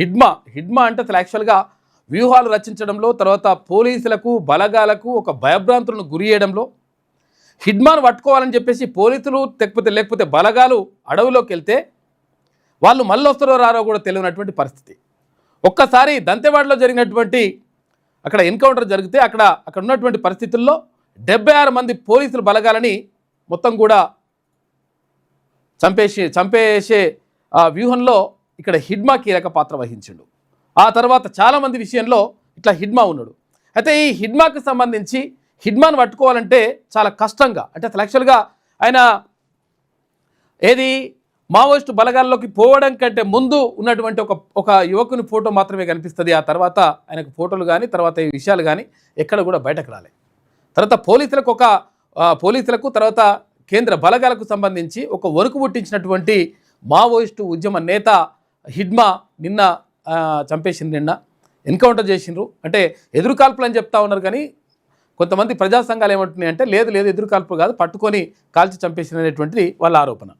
హిడ్మా హిడ్మా అంటే అసలు యాక్చువల్గా వ్యూహాలు రచించడంలో తర్వాత పోలీసులకు బలగాలకు ఒక భయభ్రాంతులను గురి చేయడంలో హిడ్మాను పట్టుకోవాలని చెప్పేసి పోలీసులు లేకపోతే లేకపోతే బలగాలు అడవిలోకి వెళ్తే వాళ్ళు మళ్ళీ వస్తారో రారో కూడా తెలియనటువంటి పరిస్థితి. ఒక్కసారి దంతెవాడలో జరిగినటువంటి అక్కడ ఎన్కౌంటర్ జరిగితే అక్కడ అక్కడ ఉన్నటువంటి పరిస్థితుల్లో డెబ్బై ఆరు మంది పోలీసులు బలగాలని మొత్తం కూడా చంపేసి చంపేసే వ్యూహంలో ఇక్కడ హిడ్మా కీలక పాత్ర వహించిండు. ఆ తర్వాత చాలామంది విషయంలో ఇట్లా హిడ్మా ఉన్నాడు. అయితే ఈ హిడ్మాకి సంబంధించి హిడ్మాను పట్టుకోవాలంటే చాలా కష్టంగా అంటే అసలు యాక్చువల్గా ఆయన ఏది మావోయిస్టు బలగాల్లోకి పోవడం కంటే ముందు ఉన్నటువంటి ఒక ఒక యువకుని ఫోటో మాత్రమే కనిపిస్తుంది. ఆ తర్వాత ఆయనకు ఫోటోలు కానీ తర్వాత ఈ విషయాలు కానీ ఎక్కడ కూడా బయటకు రాలే. తర్వాత పోలీసులకు ఒక పోలీసులకు తర్వాత కేంద్ర బలగాలకు సంబంధించి ఒక వణుకు పుట్టించినటువంటి మావోయిస్టు ఉద్యమ నేత హిడ్మా నిన్న చంపేసింది నిన్న. ఎన్కౌంటర్ చేసిండ్రు. అంటే ఎదురు కాల్పులు అని చెప్తా ఉన్నారు కానీ కొంతమంది ప్రజా సంఘాలు ఏమంటున్నాయి అంటే లేదు లేదు ఎదురు కాల్పులు కాదు పట్టుకొని కాల్చి చంపేసిన అనేటువంటిది వాళ్ళ ఆరోపణ.